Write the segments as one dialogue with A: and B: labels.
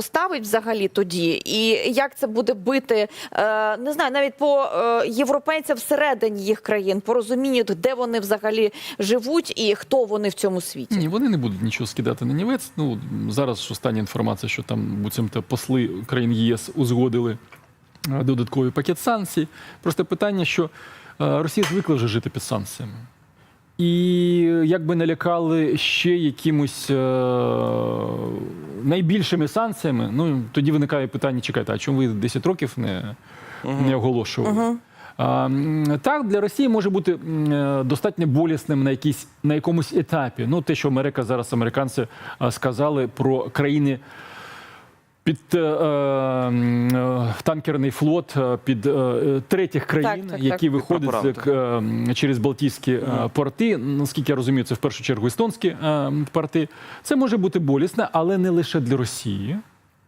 A: поставить взагалі тоді, і як це буде бити, е, не знаю, навіть по е, європейцям всередині їх країн, по розумінню, де вони взагалі живуть і хто вони в цьому світі.
B: Ні, вони не будуть нічого скидати на нівець. Ну зараз ж остання інформація, що там буцімто посли країн ЄС узгодили е, додатковий пакет санкцій. Просто питання, що Росія звикла вже жити під санкціями. І якби налякали ще якимось е, найбільшими санкціями, ну тоді виникає питання: чекайте, а чому ви 10 років не, не оголошували? А, м, так, для Росії може бути е, достатньо болісним на якійсь на якомусь етапі. Ну, те, що Америка зараз американці сказали про країни. Під е, е, танкерний флот е, під е, третіх країн,
A: так, так.
B: які виходять з, е, через Балтійські е, порти. Наскільки я розумію, це в першу чергу естонські е, порти. Це може бути болісне, але не лише для Росії.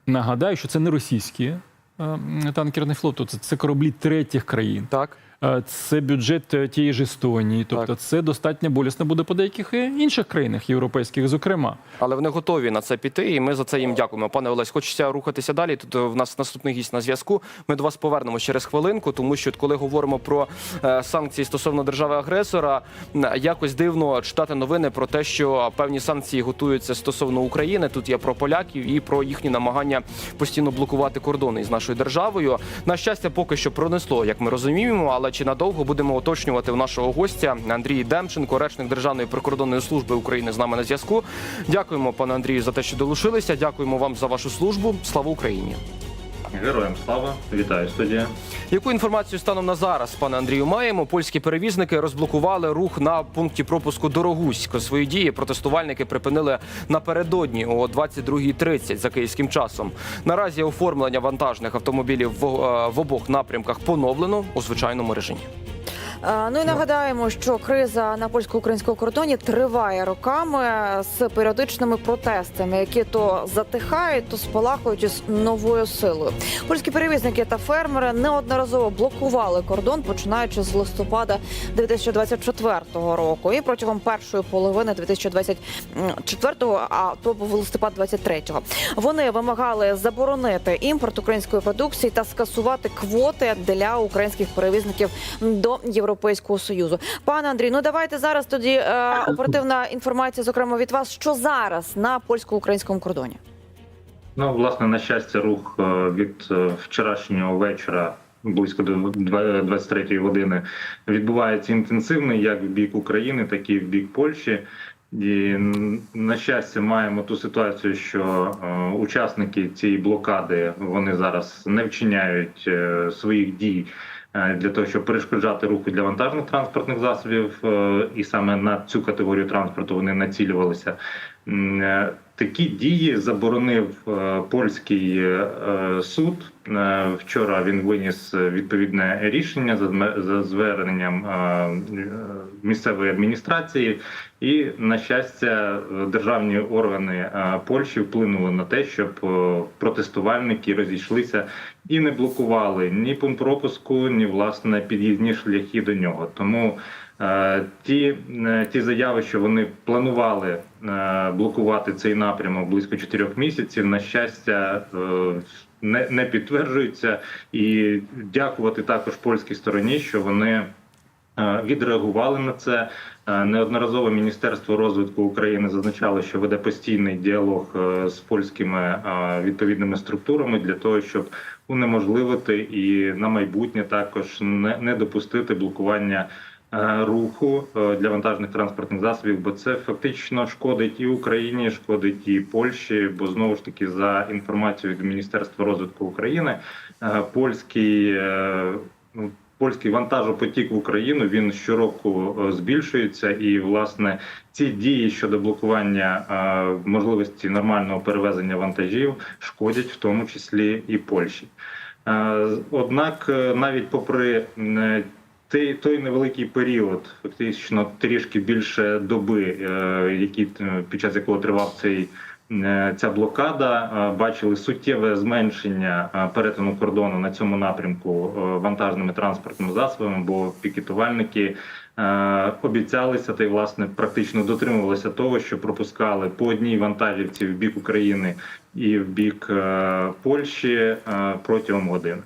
B: Нагадаю, що це не російські е, танкерний флот, це, це кораблі третіх країн.
C: Так.
B: Е, Це бюджет е, тієї ж Естонії, тобто
C: Так.
B: це достатньо болісно буде по деяких е, інших країнах європейських, зокрема.
C: Але вони готові на це піти, і ми за це їм дякуємо. Пане Олесь, хочеться рухатися далі. Тут в нас наступний гість на зв'язку. Ми до вас повернемося через хвилинку, тому що коли говоримо про санкції стосовно держави-агресора, якось дивно читати новини про те, що певні санкції готуються стосовно України. Тут є про поляків і про їхні намагання постійно блокувати кордони із нашою державою. На щастя, поки що пронесло, як ми розуміємо, але чи надовго будемо уточнювати у нашого гостя Андрій Демченко, речник Державної прикордонної служби України з нами на зв'язку. Дякуємо, пане Андрію, за те, що долучилися. Дякуємо вам за вашу службу. Слава Україні!
D: Героям слава, вітаю студія.
C: Яку інформацію станом на зараз, пане Андрію, маємо? Польські перевізники розблокували рух на пункті пропуску Дорогусько. Свої дії протестувальники припинили напередодні о 22.30 за київським часом. Наразі оформлення вантажних автомобілів в, е, в обох напрямках поновлено у звичайному режимі.
A: Е, Ну і нагадаємо, що криза на польсько-українському кордоні триває роками з періодичними протестами, які то затихають, то спалахують із новою силою. Польські перевізники та фермери неодноразово блокували кордон, починаючи з листопада 2024 року, і протягом першої половини 2024, а то був листопад 23-го. Вони вимагали заборонити імпорт української продукції та скасувати квоти для українських перевізників до Європейського союзу. Пане Андрій, ну давайте зараз тоді е, оперативна інформація, зокрема від вас, що зараз на польсько-українському кордоні.
D: Ну, власне, на щастя, рух е, від е, вчорашнього вечора. Близько до 23 години відбувається інтенсивний як в бік України, так і в бік Польщі. І на щастя, маємо ту ситуацію, що е, учасники цієї блокади вони зараз не вчиняють своїх дій для того, щоб перешкоджати руху для вантажних транспортних засобів, е, і саме на цю категорію транспорту вони націлювалися. Такі дії заборонив е, польський е, суд. Е, Вчора він виніс відповідне рішення за зверненням місцевої адміністрації, і на щастя, державні органи Польщі вплинули на те, щоб протестувальники розійшлися і не блокували ні пункт пропуску, ні власне під'їзні шляхи до нього. Тому Ті, ті заяви, що вони планували блокувати цей напрямок близько чотирьох місяців, на щастя, е, не, не підтверджуються. І дякувати також польській стороні, що вони е, відреагували на це. Е, Неодноразово Міністерство розвитку України зазначало, що веде постійний діалог е, з польськими е, відповідними структурами для того, щоб унеможливити і на майбутнє також не, допустити блокування е, руху е, для вантажних транспортних засобів, бо це фактично шкодить і Україні, шкодить і Польщі. Бо знову ж таки, за інформацією від Міністерства розвитку України, е, польський е, ну, польський вантажопотік в Україну він щороку е, збільшується, і власне ці дії щодо блокування е, можливості нормального перевезення вантажів шкодять в тому числі і Польщі. Е, Однак, е, навіть попри той, той невеликий період, фактично трішки більше доби, е, які е, під час якого тривав цей. е, Ця блокада бачили суттєве зменшення перетину кордону на цьому напрямку вантажними транспортними засобами, бо пікетувальники обіцялися та й власне практично дотримувалися того, що пропускали по одній вантажівці в бік України і в бік Польщі протягом години.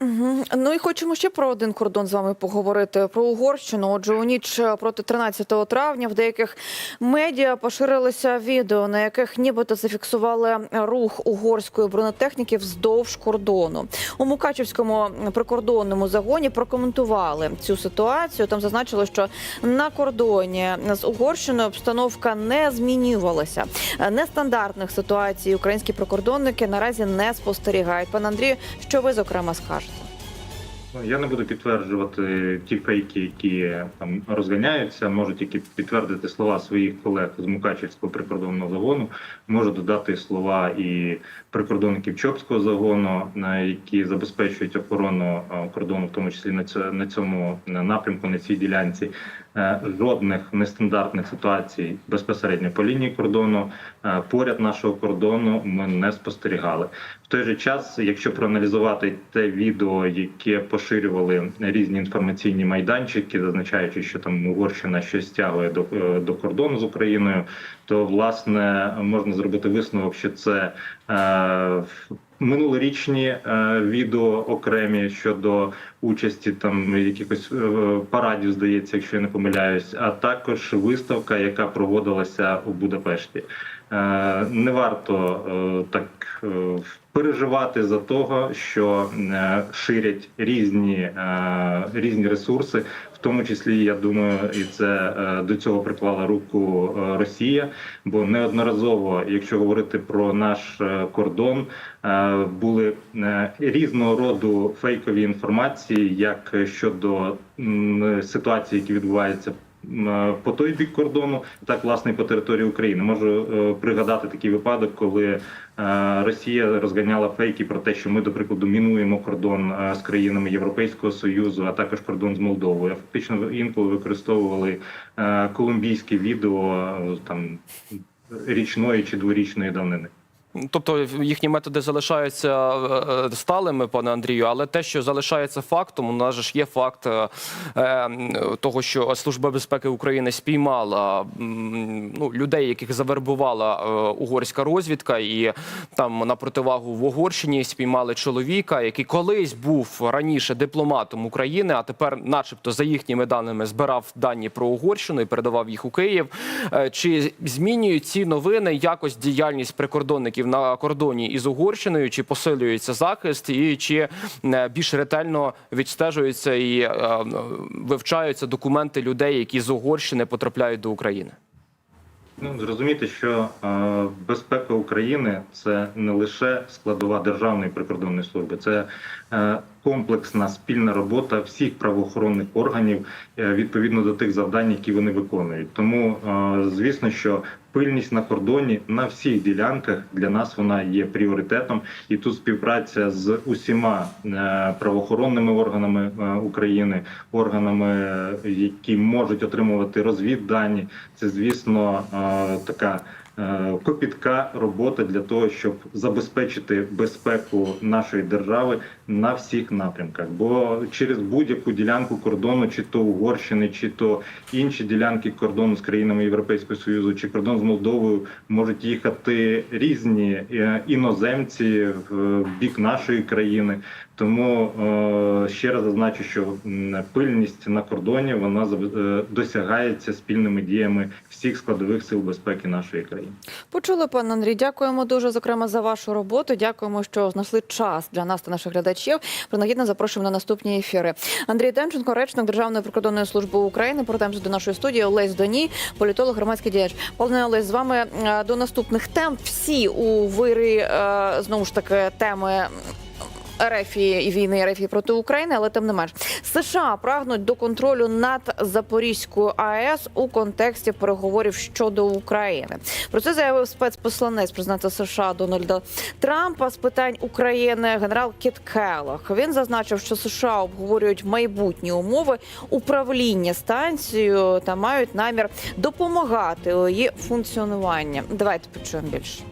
A: Мгм. Ну і хочемо ще про один кордон з вами поговорити про Угорщину. Отже, у ніч проти 13 травня в деяких медіа поширилися відео, на яких нібито зафіксували рух угорської бронетехніки вздовж кордону. У Мукачівському прикордонному загоні прокоментували цю ситуацію. Там зазначили, що на кордоні з Угорщиною обстановка не змінювалася. Нестандартних ситуацій українські прикордонники наразі не спостерігають. Пане Андрію, що ви зокрема скажете?
D: Ну, Я не буду підтверджувати ті фейки, які там розганяються. Можу тільки підтвердити слова своїх колег з Мукачівського прикордонного загону. Можу додати слова і прикордонників Чопського загону, які забезпечують охорону е, кордону, в тому числі на цьому напрямку, на цій ділянці. Е, Жодних нестандартних ситуацій безпосередньо по лінії кордону е, поряд нашого кордону ми не спостерігали. В той же час, якщо проаналізувати те відео, яке поширювали різні інформаційні майданчики, зазначаючи, що там Угорщина щось стягує до, е, до кордону з Україною, то власне можна зробити висновок, що це минулорічні е, відео окремі щодо участі там якихось е, парадів, здається, якщо я не помиляюсь, а також виставка, яка проводилася у Будапешті. Е, Не варто е, так е, переживати за того, що ширять різні, різні ресурси, в тому числі, я думаю, і це до цього приклала руку Росія, бо неодноразово, якщо говорити про наш кордон, були різного роду фейкові інформації, як щодо ситуації, які відбуваються по той бік кордону, так власне і по території України. Можу е, пригадати такий випадок, коли е, Росія розганяла фейки про те, що ми, до прикладу, мінуємо кордон е, з країнами Європейського союзу, а також кордон з Молдовою. Фактично інколи використовували е, колумбійське відео е, там річної чи дворічної давнини.
C: Тобто їхні методи залишаються е, е, сталими, пане Андрію, але те, що залишається фактом, у нас ж є факт е, того, що Служба безпеки України спіймала ну, людей, яких завербувала угорська розвідка, і там на противагу в Угорщині спіймали чоловіка, який колись був раніше дипломатом України, а тепер, начебто, за їхніми даними, збирав дані про Угорщину і передавав їх у Київ. Чи змінюють ці новини якось діяльність прикордонників на кордоні із Угорщиною? Чи посилюється захист, і чи е, більш ретельно відстежуються і е, вивчаються документи людей, які з Угорщини потрапляють до України?
D: Ну, зрозуміти, що е, безпека України це не лише складова державної прикордонної служби, це е, комплексна спільна робота всіх правоохоронних органів е, відповідно до тих завдань, які вони виконують. Тому, е, звісно, що пильність на кордоні на всіх ділянках для нас вона є пріоритетом, і тут співпраця з усіма е, правоохоронними органами України, органами, які можуть отримувати розвіддані. Це звісно така. Копітка робота для того, щоб забезпечити безпеку нашої держави на всіх напрямках. Бо через будь-яку ділянку кордону, чи то Угорщини, чи то інші ділянки кордону з країнами Європейського союзу, чи кордон з Молдовою, можуть їхати різні е, іноземці в бік нашої країни. Тому е, ще раз зазначу, що пильність на кордоні вона е, досягається спільними діями всіх складових сил безпеки нашої країни.
A: Почули, пане Андрій. Дякуємо дуже зокрема за вашу роботу. Дякуємо, що знайшли час для нас та наших глядачів. Принагідно запрошуємо на наступні ефіри. Андрій Демченко, речник Державної прикордонної служби України. Повертаємося до нашої студії. Олесь Доні, політолог, громадський діяч. Пане Олесь, з вами е, до наступних тем. Всі у вирі е, знову ж таки теми. Ерефії і війни Ерефії проти України, але тим не менш США прагнуть до контролю над Запорізькою АЕС у контексті переговорів щодо України. Про це заявив спецпосланець президента США Дональда Трампа з питань України генерал Кіт Келлог. Він зазначив, що США обговорюють майбутні умови управління станцією та мають намір допомагати її функціонуванні. Давайте почуємо більше.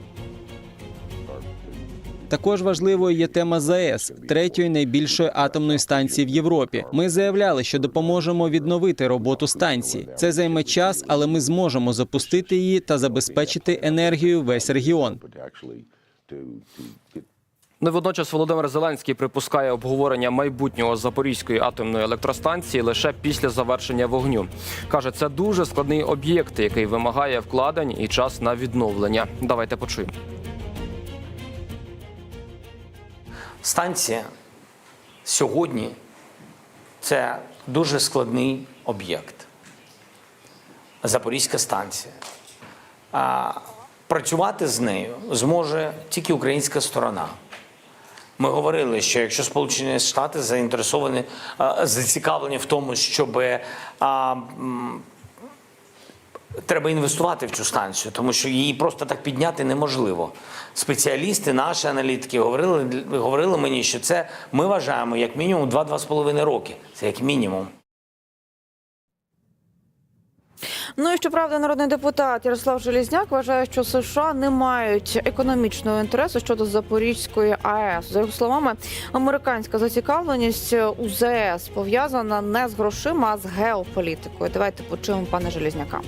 E: Також важливою є тема ЗАЕС, третьої найбільшої атомної станції в Європі. Ми заявляли, що допоможемо відновити роботу станції. Це займе час, але ми зможемо запустити її та забезпечити енергію весь регіон.
C: І водночас Володимир Зеленський припускає обговорення майбутнього Запорізької атомної електростанції лише після завершення вогню. Каже, це дуже складний об'єкт, який вимагає вкладень і час на відновлення. Давайте почуємо.
F: Станція сьогодні це дуже складний об'єкт. Запорізька станція. А працювати з нею зможе тільки українська сторона. Ми говорили, що якщо Сполучені Штати заінтересовані, зацікавлені в тому, щоб треба інвестувати в цю станцію, тому що її просто так підняти неможливо. Спеціалісти, наші аналітики говорили, говорили мені, що це ми вважаємо як мінімум 2-2,5 роки. Це як мінімум.
A: Ну і щоправда, народний депутат Ярослав Желізняк вважає, що США не мають економічного інтересу щодо Запорізької АЕС. За його словами, американська зацікавленість у ЗАЕС пов'язана не з грошима, а з геополітикою. Давайте почуємо пана Желізняка.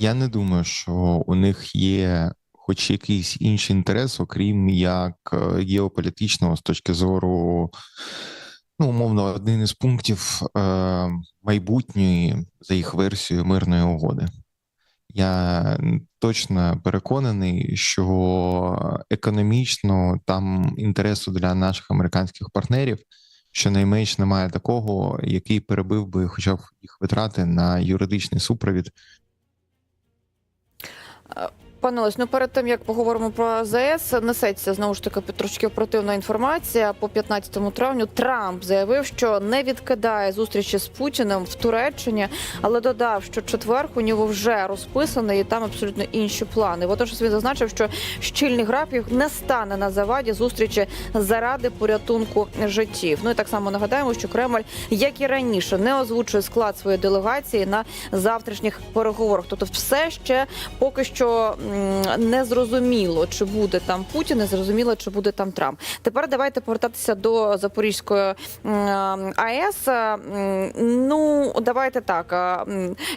G: Я не думаю, що у них є хоч якийсь інший інтерес, окрім як е, геополітичного з точки зору, ну, умовно, один із пунктів е, майбутньої, за їх версією, мирної угоди. Я точно переконаний, що економічно там інтересу для наших американських партнерів щонайменш немає такого, який перебив би хоча б їх витрати на юридичний супровід Uh,
A: Пане Олесь, ну перед тим як поговоримо про ЗАЕС, несеться знову ж таки трошки оперативна інформація. По 15 травню Трамп заявив, що не відкидає зустрічі з Путіним в Туреччині, але додав, що четвер у нього вже розписаний і там абсолютно інші плани. Водночас він зазначив, що щільний графік не стане на заваді зустрічі заради порятунку життів. Ну і так само нагадаємо, що Кремль, як і раніше, не озвучує склад своєї делегації на завтрашніх переговорах. Тобто, все ще поки що не зрозуміло, чи буде там Путін, не зрозуміло, чи буде там Трамп. Тепер давайте повертатися до Запорізької АЕС. Ну давайте так.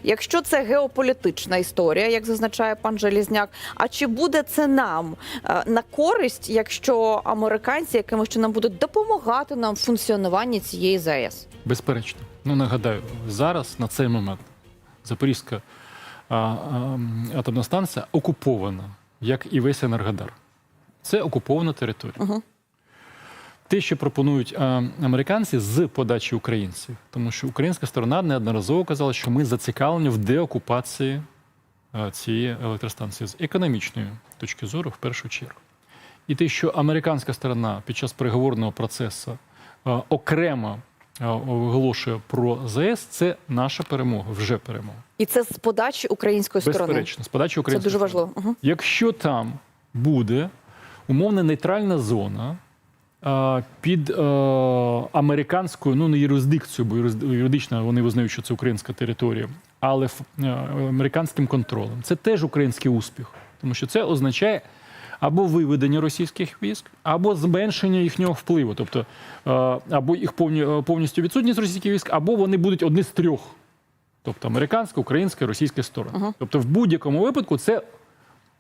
A: Якщо це геополітична історія, як зазначає пан Желізняк, а чи буде це нам е, на користь, якщо американці якимось чином будуть допомагати нам в функціонуванні цієї ЗАЕС?
B: Безперечно. Ну нагадаю, зараз на цей момент Запорізька атомна станція окупована, як і весь Енергодар. Це окупована територія.
A: Угу.
B: Те, що пропонують а, американці з подачі українців, тому що українська сторона неодноразово казала, що ми зацікавлені в деокупації а, цієї електростанції з економічної точки зору, в першу чергу. І те, що американська сторона під час переговорного процесу окремо оголошує про ЗАЕС, це наша перемога, вже перемога.
A: І це з подачі української сторони.
B: Безперечно, з подачі
A: Це дуже
B: сторони.
A: важливо. Угу.
B: Якщо там буде умовно нейтральна зона під американською, ну не юрисдикцією, бо юридично вони визнають, що це українська територія, але американським контролем, це теж український успіх, тому що це означає. Або виведення російських військ, або зменшення їхнього впливу, тобто е, або їх е, повністю відсутність російських військ, або вони будуть одні з трьох, тобто американська, українська, російська сторона. Тобто, в будь-якому випадку це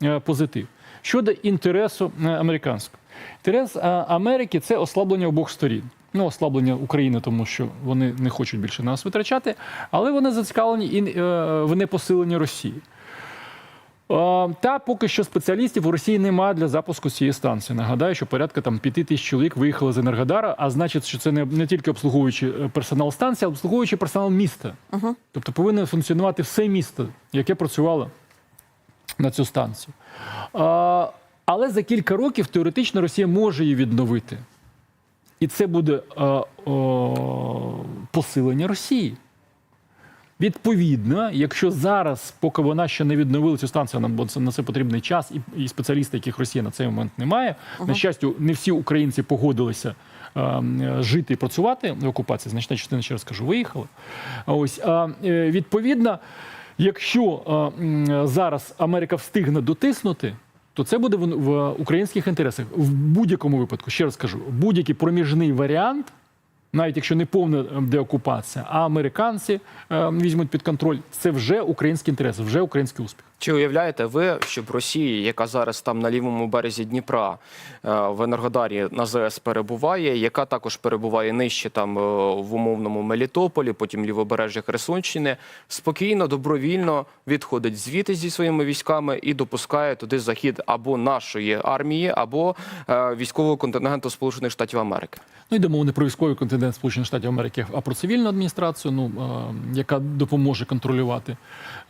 B: е, позитив. Щодо інтересу американського, інтерес Америки це ослаблення обох сторін. Ну, ослаблення України, тому що вони не хочуть більше нас витрачати, але вони зацікавлені і в непосиленні Росії. Е, Та поки що спеціалістів у Росії немає для запуску цієї станції. Нагадаю, що порядка там п'яти тисяч чоловік виїхали з Енергодара, а значить, що це не, не тільки обслуговуючи е, персонал станції, а обслуговуючи персонал міста. Тобто повинно функціонувати все місто, яке працювало на цю станцію. А, але за кілька років теоретично Росія може її відновити. І це буде а, о, посилення Росії. Відповідно, якщо зараз, поки вона ще не відновила цю станцію, нам бо на це потрібний час, і, і спеціалісти, яких Росія на цей момент немає. На щастя, не всі українці погодилися е, жити і працювати в окупації. Значна частина, ще раз кажу, виїхала. А Ось а, е, відповідно, якщо е, зараз Америка встигне дотиснути то це буде в, в українських інтересах. В будь-якому випадку, ще раз кажу, будь-який проміжний варіант, навіть якщо не повна е, деокупація, а американці е, візьмуть під контроль, це вже українські інтереси, вже український успіх.
C: Чи уявляєте ви, щоб Росія, яка зараз там на лівому березі Дніпра е, в Енергодарі на ЗС перебуває, яка також перебуває нижче там е, в умовному Мелітополі, потім лівобережжя Херсонщини, спокійно, добровільно відходить звідти зі своїми військами і допускає туди захід або нашої армії, або е, військового контингенту Сполучених Штатів Америки?
B: Ну йде мова не про військовий континент Сполучених Штатів Америки, а про цивільну адміністрацію, ну е, яка допоможе контролювати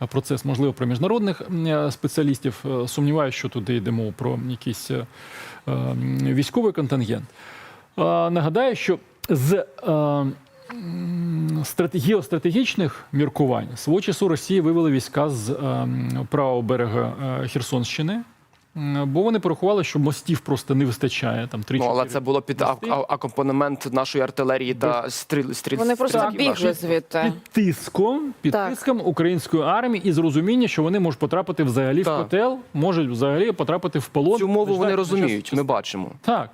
B: е, процес, можливо, про міжнародних е, спеціалістів. Сумніваюся, що туди йде мова про якийсь військовий контингент. Нагадаю, що з геостратегічних міркувань свого часу Росія вивела війська з правого берега Херсонщини. Бо вони порахували, що мостів просто не вистачає там три
C: Ну але це було під а- а- акомпанемент нашої артилерії та стріл стріл.
A: Вони просто бігли звідти.
B: під тиском, під
A: Так.
B: тиском української армії і з розуміння, що вони можуть потрапити взагалі в котел, можуть взагалі потрапити в полон.
C: Цю мову вони розуміють.
B: час-
C: Ми бачимо.
B: Так.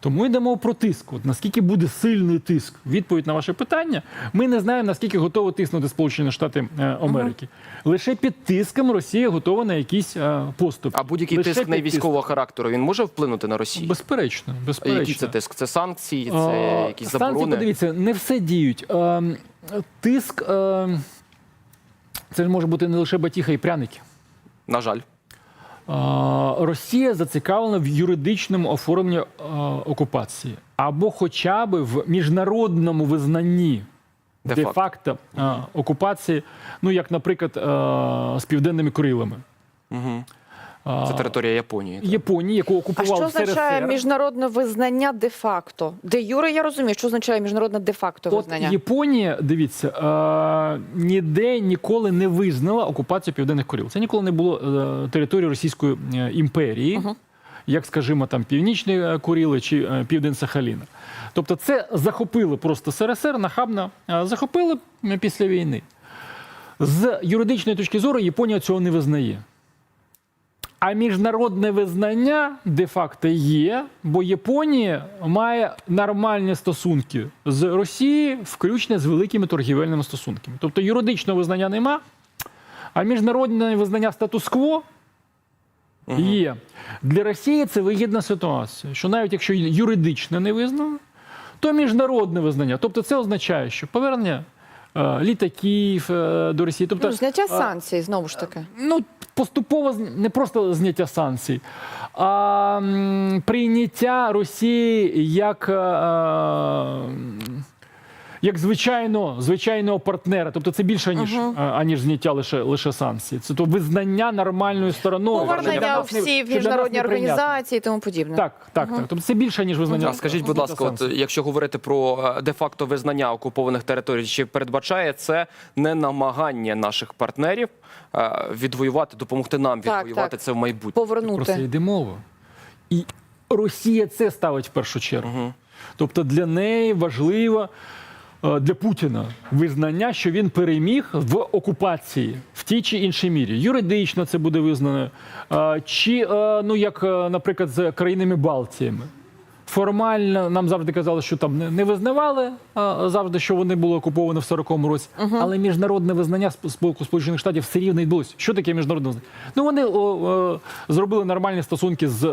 B: Тому йдемо про тиск. От наскільки буде сильний тиск? Відповідь на ваше питання. Ми не знаємо, наскільки готові тиснути Сполучені Штати е, Америки. Лише під тиском Росія готова на якісь е, поступи.
C: А будь-який тиск не військового характеру він може вплинути на. Росію?
B: Безперечно, безперечно.
C: Який це тиск? Це санкції, це якісь заборони.
B: подивіться, не все діють. Ем, Тиск це може бути не лише батіха і пряники.
C: На жаль.
B: Росія зацікавлена в юридичному оформленні окупації або хоча б в міжнародному визнанні
C: Де-факто.
B: де-факто окупації, ну як, наприклад, з південними Курилами.
C: Угу. Це територія Японії. так.
B: Японії, яку
A: А що означає
B: СРСР.
A: міжнародне визнання де-факто? Де юре, я розумію, що означає міжнародне де-факто
B: От
A: визнання.
B: Японія, дивіться, е, ніде ніколи не визнала окупацію південних Курил. Це ніколи не було е, територією Російської е, імперії, як, скажімо, там Північні е, чи е, Південь Сахаліна. Тобто, це захопили просто СРСР, нахабно е, захопили після війни. З юридичної точки зору Японія цього не визнає. А міжнародне визнання де-факто є, бо Японія має нормальні стосунки з Росією, включно з великими торгівельними стосунками. Тобто юридичного визнання нема, а міжнародне визнання статус-кво є. Для Росії це вигідна ситуація, що навіть якщо юридично не визнано, то міжнародне визнання. Тобто це означає, що повернення е, літаків е, до Росії. Тобто,
A: Ну, зняття
B: е,
A: санкцій, знову ж таки.
B: ну, поступово зн- не просто зняття санкцій, а прийняття Росії як, е, е, як звичайно, звичайного партнера. Тобто це більше, ніж, е, аніж зняття лише, лише санкцій. Це то визнання нормальною стороною.
A: Повернення всі в міжнародні організації і тому подібне.
B: Так, так, так. Тобто це більше, ніж визнання.
C: А скажіть, будь ласка, от якщо говорити про е, де-факто визнання окупованих територій, чи передбачає це не намагання наших партнерів е, відвоювати, допомогти нам відвоювати
A: так.
C: це в майбутньому?
B: Про це йде мова. І Росія це ставить в першу чергу. Тобто для неї важливо для Путіна визнання, що він переміг в окупації в тій чи іншій мірі. Юридично це буде визнано, е, чи е, ну як, е, наприклад, з країнами Балтіями. Формально нам завжди казали, що там не- визнавали а, завжди, що вони були окуповані в 40-му році. Але міжнародне визнання Сполучених Штатів все рівно відбулося. Що таке міжнародне визнання? Ну вони о, е, зробили нормальні стосунки з е,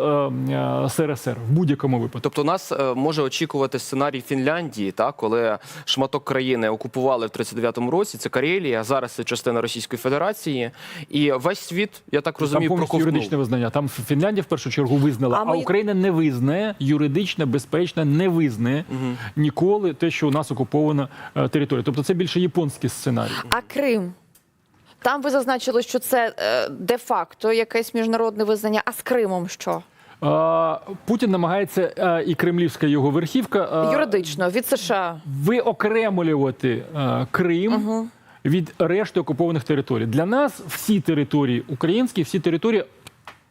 B: е, СРСР в будь-якому випадку.
C: Тобто нас е, може очікувати сценарій Фінляндії, так, коли шматок країни окупували в 39-му році, це Карелія, зараз це частина Російської Федерації, і весь світ, я так
B: Там
C: розумію,
B: повністю юридичне визнання. Там Фінляндія в першу чергу визнала,
A: А
B: а,
A: ми-
B: Україна не визнає юридично, безпечно не визнає ніколи те, що у нас окупована е, територія. Тобто це більше японський сценарій.
A: А Крим? Там ви зазначили, що це е, де-факто якесь міжнародне визнання. А з Кримом що?
B: Е, Путін намагається е, і кремлівська його верхівка е,
A: Юридично від США.
B: виокремлювати е, Крим від решти окупованих територій. Для нас всі території українські, всі території.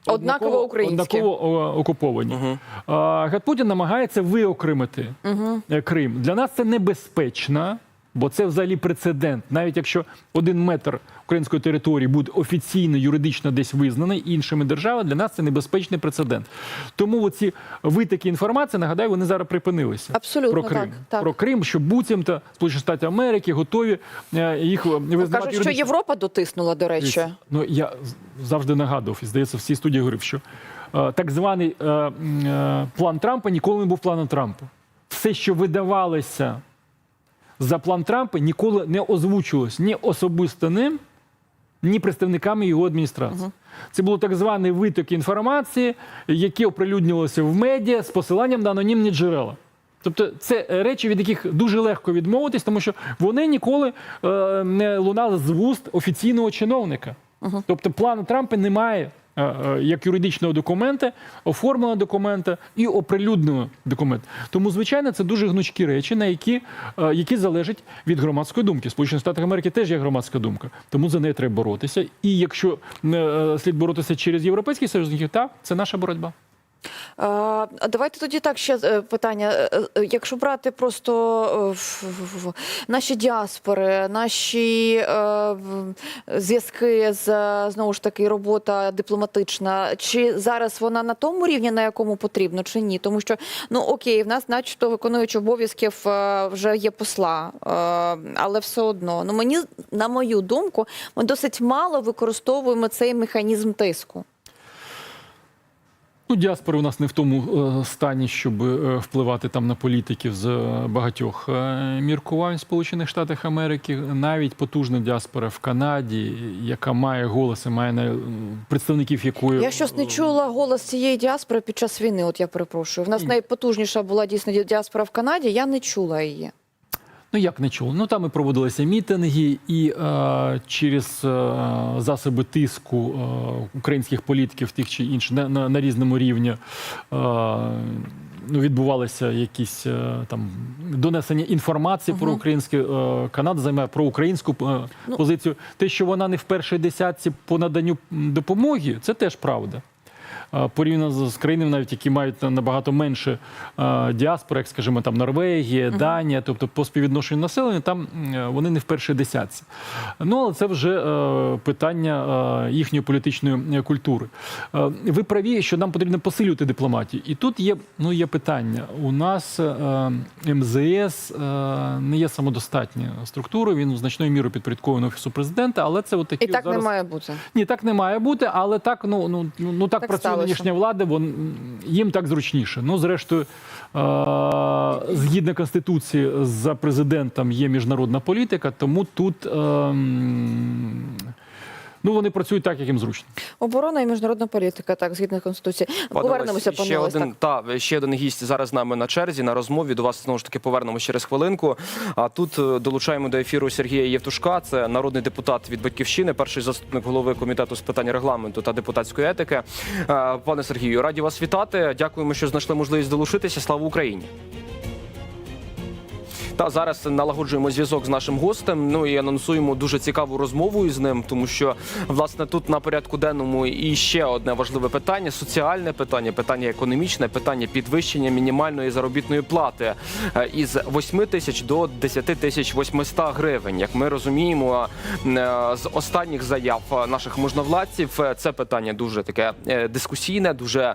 A: Однаково українські.
B: однаково о, окуповані. А, Гад Путін намагається виокремити угу. Крим. Для нас це небезпечно, Бо це взагалі прецедент. Навіть якщо один метр української території буде офіційно юридично десь визнаний іншими державами, для нас це небезпечний прецедент. Тому оці витоки інформації, нагадаю, вони зараз припинилися.
A: Абсолютно
B: про Крим.
A: так, так.
B: Про Крим, що буцімто Сполучені Штати Америки готові е, їх визнавати
A: Кажуть, що. Європа дотиснула, до речі.
B: Ну я завжди нагадував, і здається, в цій студії говорив, що е, так званий е, е, план Трампа ніколи не був планом Трампа. Все, що видавалося за план Трампа, ніколи не озвучувалось ні особисто ним, ні представниками його адміністрації. Це було так званий виток інформації, які оприлюднювалися в медіа з посиланням на анонімні джерела. Тобто це речі, від яких дуже легко відмовитись, тому що вони ніколи е, не лунали з вуст офіційного чиновника. Тобто плану Трампа немає як юридичного документа, оформленого документа і оприлюднено документ. Тому, звичайно, це дуже гнучкі речі, на які, е, які залежать від громадської думки. Сполучені Штати Америки теж є громадська думка, тому за неї треба боротися. І якщо е, слід боротися через європейський союзників, так це наша боротьба.
A: Е, давайте тоді так ще е, питання. Е, Якщо брати просто наші діаспори, наші зв'язки з знову ж таки робота дипломатична, чи зараз вона на тому рівні, на якому потрібно, чи ні? Тому що ну окей, в нас, начебто, виконуючи обов'язків вже є посла, але все одно, ну мені на мою думку, ми досить мало використовуємо цей механізм тиску.
B: Ну, діаспори у нас не в тому е, стані, щоб е, впливати там на політиків з е, багатьох міркувань в Сполучених Штатах Америки. Навіть потужна діаспора в Канаді, яка має голос і має представників якої
A: Я щось не чула голос цієї діаспори під час війни. От я перепрошую. В нас найпотужніша була дійсно ді- діаспора в Канаді. Я не чула її.
B: Ну як не чули? Ну там і проводилися мітинги, і е, через е, засоби тиску е, українських політиків тих чи інших на, на, на різному рівні е, ну, відбувалися якісь е, там донесення інформації про українське. Е, Канада займає про українську е, позицію. Те, що вона не в першій десятці по наданню допомоги, це теж правда. Порівняно з країнами, навіть які мають набагато менше діаспори, як скажімо, там Норвегія, Данія, тобто по співвідношенню населення, там вони не в першій десятці. Ну але це вже е, питання е, їхньої політичної е, культури. Ви праві, що нам потрібно посилювати дипломатію. І тут є, ну, є питання. У нас МЗС не є самодостатньою структурою, він значною мірою підпорядкований офісу президента, але це от такі
A: І так
B: зараз...
A: не має бути.
B: Ні, так не має бути, але так, ну, ну, ну, ну так,
A: Так
B: працює
A: сталося.
B: нинішня влада, вон їм так зручніше. Ну, зрештою, згідно Конституції, за президентом є міжнародна політика, тому тут. Ну, вони працюють так, як їм зручно.
A: Оборона і міжнародна політика, так, згідно конституції.
C: Пане
A: Повернемося,
C: Олесь, ще один
A: так.
C: та ще один гість зараз з нами на черзі на розмові. До вас знову ж таки повернемося через хвилинку. А тут е, долучаємо до ефіру Сергія Євтушка. Це народний депутат від батьківщини, перший заступник голови комітету з питань регламенту та депутатської етики. Е, Пане Сергію, раді вас вітати. Дякуємо, що знайшли можливість долучитися. Слава Україні. Та зараз налагоджуємо зв'язок з нашим гостем. Ну і анонсуємо дуже цікаву розмову із ним, тому що власне тут на порядку денному і ще одне важливе питання: соціальне питання, питання економічне, питання підвищення мінімальної заробітної плати е, із 8 тисяч до 10 тисяч 800 гривень. Як ми розуміємо, е, з останніх заяв наших можновладців е, це питання дуже таке дискусійне, дуже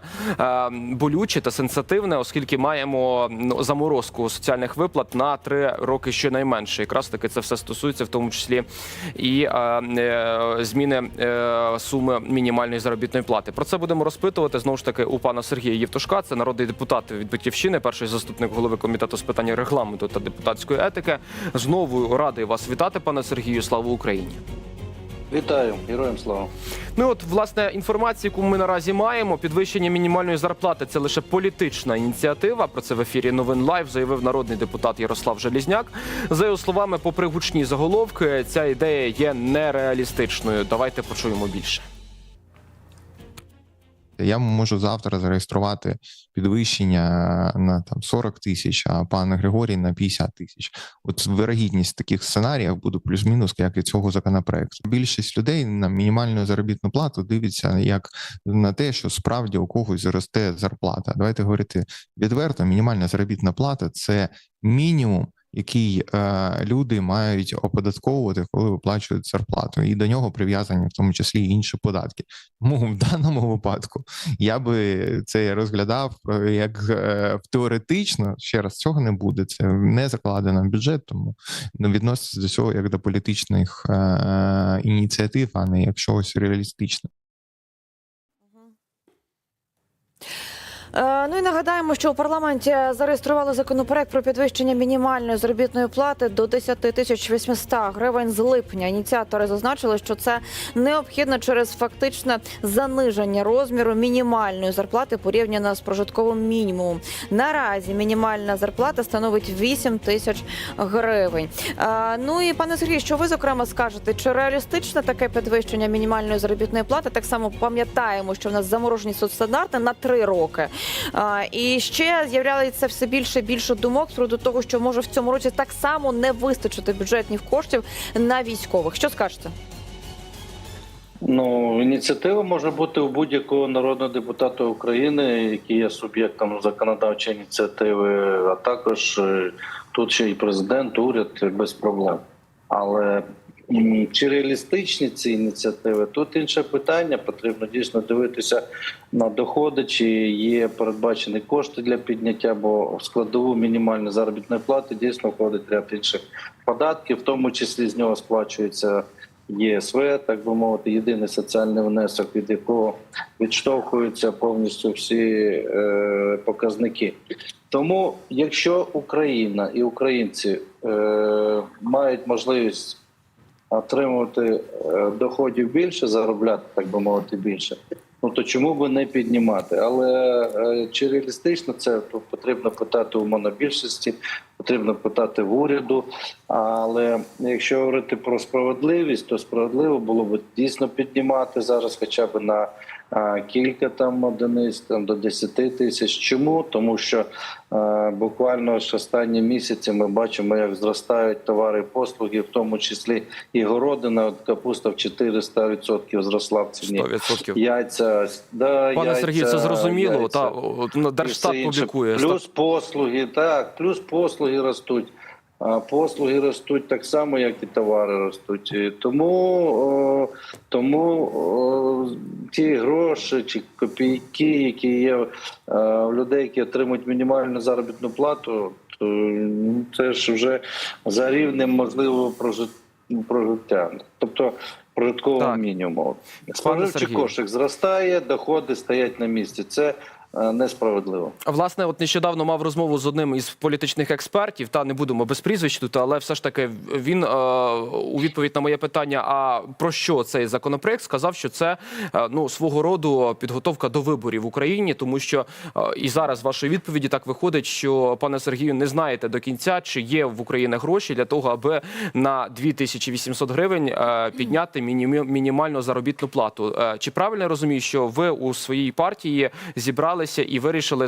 C: болюче та сенситивне, оскільки маємо ну, заморозку соціальних виплат на три роки щонайменше. Якраз таки це все стосується, в тому числі і е, е, зміни е, суми мінімальної заробітної плати. Про це будемо розпитувати знову ж таки у пана Сергія Євтушка. Це народний депутат від батьківщини, перший заступник голови комітету з питань регламенту та депутатської етики. Знову радий вас вітати, пане Сергію. Слава Україні!
H: Вітаю, героям слава.
C: Ну от власне інформація, яку ми наразі маємо, підвищення мінімальної зарплати це лише політична ініціатива. Про це в ефірі новин лайв заявив народний депутат Ярослав Желізняк. За його словами, попри гучні заголовки, ця ідея є нереалістичною. Давайте почуємо більше.
G: Я можу завтра зареєструвати підвищення на там 40 тисяч, а пан Григорій на 50 тисяч. От вирогідність таких сценаріїв буде плюс-мінус, як і цього законопроекту. Більшість людей на мінімальну заробітну плату дивиться як на те, що справді у когось зросте зарплата. Давайте говорити відверто: мінімальна заробітна плата це мінімум. Який е, люди мають оподатковувати, коли виплачують зарплату, і до нього прив'язані в тому числі інші податки. Тому в даному випадку я би це розглядав е, як е, теоретично. Ще раз цього не буде. Це не закладено в бюджет, тому ну, відноситься до цього як до політичних е, ініціатив, а не як чогось реалістичного.
A: Ну і нагадаємо, що у парламенті зареєстрували законопроект про підвищення мінімальної заробітної плати до 10 тисяч 800 гривень з липня. Ініціатори зазначили, що це необхідно через фактичне заниження розміру мінімальної зарплати порівняно з прожитковим мінімумом. Наразі мінімальна зарплата становить 8 тисяч гривень. Е, Ну і пане Сергій, що ви зокрема скажете, чи реалістичне таке підвищення мінімальної заробітної плати? Так само пам'ятаємо, що в нас заморожені соцстандарти на три роки. І ще з'являється все більше і більше думок приводу того, що може в цьому році так само не вистачити бюджетних коштів на військових. Що скажете?
H: Ну, ініціатива може бути у будь-якого народного депутата України, який є суб'єктом законодавчої ініціативи, а також е, тут ще і президент, уряд без проблем. Але чи реалістичні ці ініціативи? Тут інше питання. Потрібно дійсно дивитися на доходи, чи є передбачені кошти для підняття, бо в складову мінімальної заробітної плати дійсно входить ряд інших податків, в тому числі з нього сплачується. ЄСВ, так би мовити, єдиний соціальний внесок, від якого відштовхуються повністю всі е, показники. Тому, якщо Україна і українці е, мають можливість отримувати е, доходів більше, заробляти, так би мовити, більше, ну то чому би не піднімати? Але е, чи реалістично це то потрібно питати у монобільшості, потрібно питати в уряду. Але якщо говорити про справедливість, то справедливо було б дійсно піднімати зараз, хоча б на кілька там одиниць, там до 10 тисяч. Чому? Тому що е, буквально ж останні місяці ми бачимо, як зростають товари і послуги, в тому числі і городина, от капуста в 400% зросла в ціні.
C: 100%.
H: Яйця, да,
C: Пане
H: яйця,
C: Сергію, це зрозуміло.
H: яйця.
C: Та ну, Держстат публікує.
H: Плюс послуги, так, плюс послуги ростуть. А послуги ростуть так само, як і товари ростуть. Тому, тому ті гроші чи копійки, які є е, в людей, які отримують мінімальну заробітну плату, то ну, це ж вже за рівнем можливого прожит- прожиття. Тобто прожиткового мінімуму. Споживчий кошик зростає, доходи стоять на місці. Це е, несправедливо.
C: Власне, от нещодавно мав розмову з одним із політичних експертів. Та не будемо без прізвищ тут, але все ж таки він е, у відповідь на моє питання: а про що цей законопроект сказав, що це е, ну свого роду підготовка до виборів в Україні, тому що е, і зараз з вашої відповіді так виходить, що пане Сергію не знаєте до кінця, чи є в Україні гроші для того, аби на 2800 гривень е, підняти мінімальну заробітну плату. Е, Чи правильно розумію, що ви у своїй партії зібралися і вирішили